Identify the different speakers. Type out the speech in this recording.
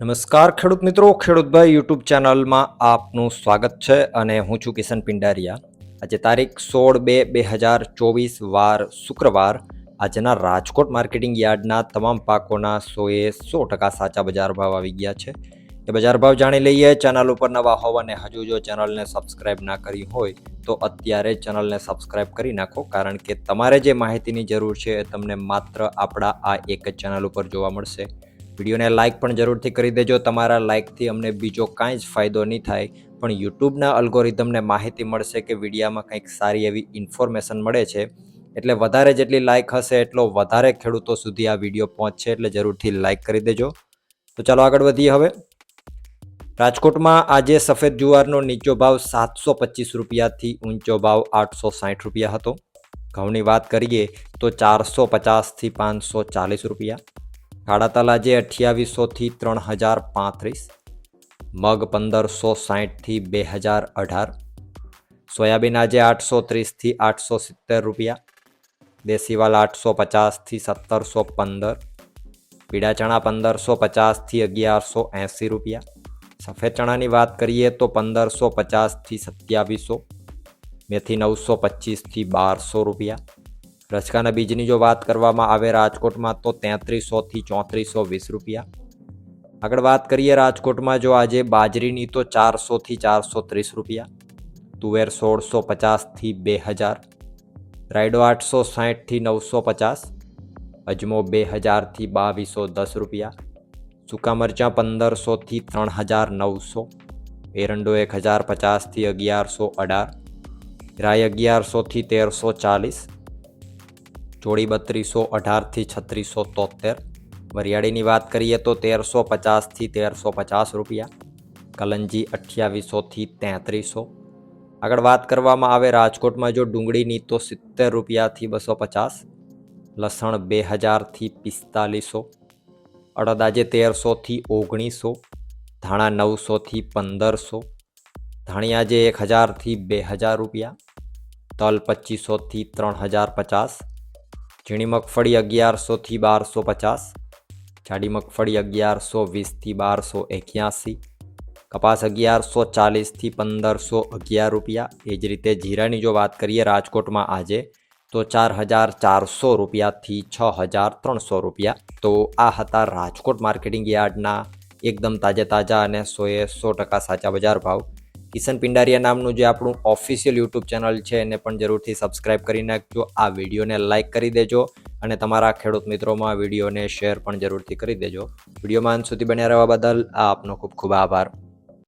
Speaker 1: નમસ્કાર ખેડૂત મિત્રો ખેડૂતભાઈ યુટ્યુબ ચેનલમાં આપનું સ્વાગત છે અને હું છું કિશન પિંડારિયા. આજે તારીખ સોળ બે બે હજાર ચોવીસ વાર શુક્રવાર. આજના રાજકોટ માર્કેટિંગ યાર્ડના તમામ પાકોના સોએ સો ટકા સાચા બજાર ભાવ આવી ગયા છે. એ બજાર ભાવ જાણી લઈએ, ચેનલ ઉપર નવા હોવ અને હજુ જો ચેનલને સબસ્ક્રાઇબ ના કરી હોય, તો અત્યારે ચેનલને સબસ્ક્રાઇબ કરી નાખો, કારણ કે તમારે જે માહિતીની જરૂર છે એ તમને માત્ર આપણા આ એક જ ચેનલ ઉપર જોવા મળશે. વિડીયોને લાઇક પણ જરૂરથી કરી દેજો. તમારા લાઇકથી અમને બીજો કાંઈ જ ફાયદો નહીં થાય. પણ યુટ્યુબના અલ્ગોરિધમને માહિતી મળશે કે વિડીયામાં કંઈક સારી એવી ઇન્ફોર્મેશન મળે છે. એટલે વધારે જેટલી લાઇક હશે, એટલો વધારે ખેડૂતો સુધી આ વીડિયો પહોંચશે. એટલે જરૂરથી લાઇક કરી દેજો. તો ચાલો આગળ વધીએ હવે. રાજકોટમાં આજે સફેદ જુવારનો નીચો ભાવ સાતસો પચીસ રૂપિયાથી ઊંચો ભાવ આઠસો સાઠ રૂપિયા હતો. ઘઉંની વાત કરીએ તો ચારસો પચાસથી પાંચસો ચાલીસ રૂપિયા. કાળા તલ આજે અઠ્યાવીસોથી ત્રણ હજાર પાંત્રીસ, મગ પંદરસો સાહીઠથી બે હજાર અઢાર, સોયાબીન આજે આઠસો ત્રીસથી આઠસો સિત્તેર રૂપિયા, દેશીવાલ આઠસો પચાસથી સત્તરસો પંદર પીળા ચણા પંદરસો પચાસથી અગિયારસો એંસી રૂપિયા, સફેદ ચણાની વાત કરીએ તો પંદરસો પચાસથી સત્યાવીસો, મેથી નવસો પચીસથી બારસો રૂપિયા રચકાના બીજની જો વાત કરવામાં આવે રાજકોટમાં તો તેત્રીસોથી ચોત્રીસો વીસ રૂપિયા. આગળ વાત કરીએ રાજકોટમાં જો આજે બાજરીની તો ચારસોથી ચારસો ત્રીસ રૂપિયા. તુવેર સોળસો પચાસથી બે હજાર. રાયડો આઠસો સાહીઠથી નવસો પચાસ. અજમો બે હજારથી બાવીસો દસ રૂપિયા. સૂકા મરચાં પંદરસોથી ત્રણ હજાર નવસો. એરંડો એક હજાર પચાસથી અગિયારસો અઢાર. રાય અગિયારસોથી તેરસો ચાલીસ. ચોળી બત્રીસો અઢારથી છત્રીસો તોતેર. વરિયાળીની વાત કરીએ તો તેરસો પચાસથી તેરસો પચાસ રૂપિયા. કલંજી અઠ્યાવીસોથી તેત્રીસો. આગળ વાત કરવામાં આવે રાજકોટમાં જો ડુંગળીની તો સિત્તેર રૂપિયાથી બસો પચાસ. લસણ બે હજારથી પિસ્તાલીસો. અડદ આજે તેરસોથી ઓગણીસો. ધાણા નવસોથી પંદરસો. ધાણિયા જે એક હજારથી બે હજાર રૂપિયા. તલ પચીસોથી ત્રણ હજાર પચાસ. ઝીણી મગફળી અગિયારસોથી બારસો પચાસ, જાડી મગફળી અગિયારસો વીસથી બારસો એક્યાસી, કપાસ અગિયારસો ચાલીસથી પંદરસો અગિયાર રૂપિયા. એ જ રીતે જીરાની જો વાત કરીએ રાજકોટમાં આજે, તો ચાર હજાર ચારસો રૂપિયાથી છ હજાર ત્રણસો રૂપિયા. તો આ હતા રાજકોટ માર્કેટિંગ યાર્ડના એકદમ તાજે તાજા અને સોએ સો ટકા સાચા બજાર ભાવ. કિશન પિંડારિયા નામનું જે આપણું ઓફિશિયલ યુટ્યુબ ચેનલ છે, એને પણ જરૂરથી સબસ્ક્રાઇબ કરી નાખજો. આ વિડીયોને લાઇક કરી દેજો અને તમારા ખેડૂત મિત્રોમાં વિડીયોને શેર પણ જરૂરથી કરી દેજો. વિડીયોમાં અંત સુધી બન્યા રહેવા બદલ આપનો ખૂબ ખૂબ આભાર.